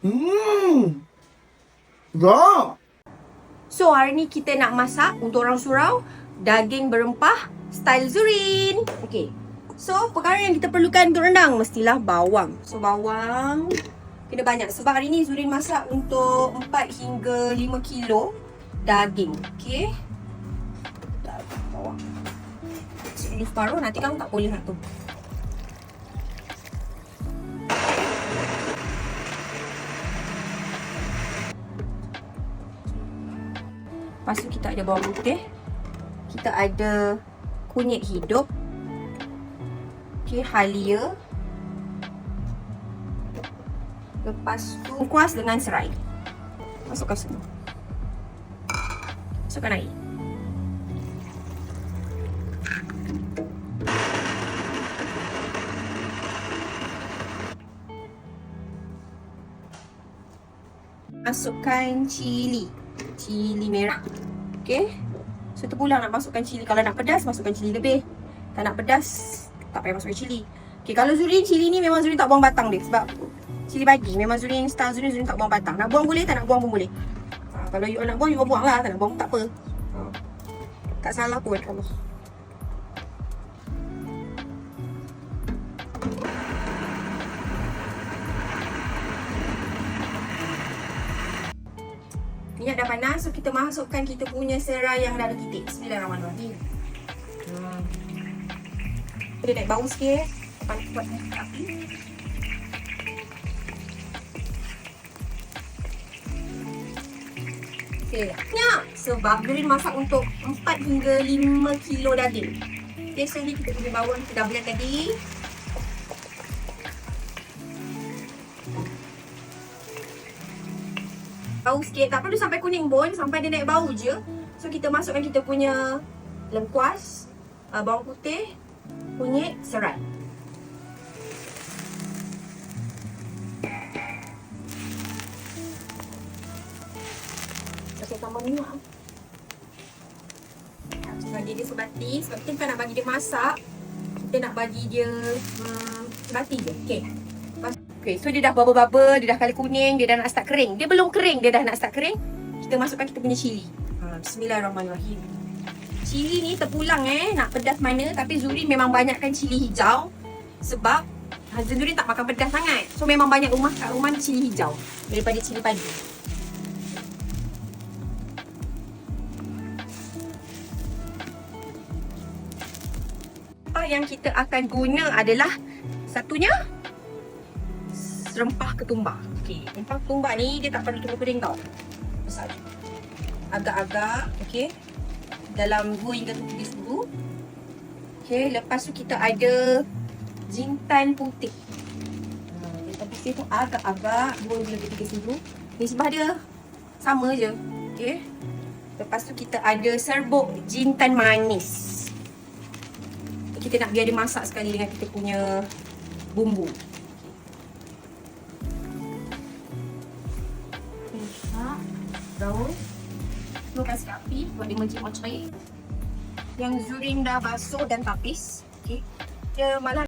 Hmm. Sedap. So hari ni kita nak masak untuk orang surau daging berempah style Zurin. Okay. So perkara yang kita perlukan untuk rendang mestilah bawang. So bawang kena banyak sebab hari ni Zurin masak untuk 4 hingga 5 kilo daging. Okay. Bawang. Dulu separuh nanti kamu tak boleh nak tu. Lepas tu kita ada bawang putih. Kita ada kunyit hidup. Okay, halia. Lepas tu kuas dengan serai. Masukkan semua. Masukkan air. Masukkan cili. Cili merah. Okay. So terpulang nak masukkan cili. Kalau nak pedas, masukkan cili lebih. Tak nak pedas, tak payah masukkan cili. Okay, kalau Zurin, cili ni memang Zurin tak buang batang dia. Sebab cili pagi. Memang Zurin, style Zurin, Zurin tak buang batang. Nak buang boleh, tak nak buang pun boleh. Ha, kalau you nak buang, you buang lah. Tak nak buang tak apa. Ha. Tak salah pun. Allah. Minyak dah panas, so kita masukkan kita punya serai yang dah ada titik. Bismillahirrahmanirrahim. Hmm. Dia naik bau sikit. Tu buat api. Okay. Minyak. Sebab Gerin masak untuk 4 hingga 5 kilo daging. Okay, so ni kita punya bawang kita dah blend tadi. Bau sikit. Tak perlu sampai kuning pun, sampai dia naik bau je. So kita masukkan kita punya lengkuas, uh, bawang putih, kunyit, serai. Okay, tambah minyak. Bagi dia sebati, sebab kita nak bagi dia masak. Kita nak bagi dia hmm, sebati je. Okay. Okay, so dia dah bubble-bubble, dia dah kali kuning, dia dah nak start kering. Dia belum kering, dia dah nak start kering. Kita masukkan kita punya cili. Ha, Bismillahirrahmanirrahim. Cili ni terpulang eh, nak pedas mana. Tapi Zuri memang banyakkan cili hijau. Sebab husband Zuri tak makan pedas sangat. So memang banyak rumah kat rumah ni cili hijau. Daripada cili padi. Apa yang kita akan guna adalah satunya rempah ketumbar. Okey, rempah ketumbar ni dia tak perlu tunggu kering tau. Besar. Agak-agak, okey. Dalam 2 hingga 3 sudu. Okey, lepas tu kita ada jintan putih. Ha, jintan putih tu agak-agak 2 hingga 3 sudu. Nisbah dia sama je. Okey. Lepas tu kita ada serbuk jintan manis. Kita nak biar dia masak sekali dengan kita punya bumbu. Daun tu kasih api dia mencik air yang Zurin dah basuh dan tapis okay. dia malah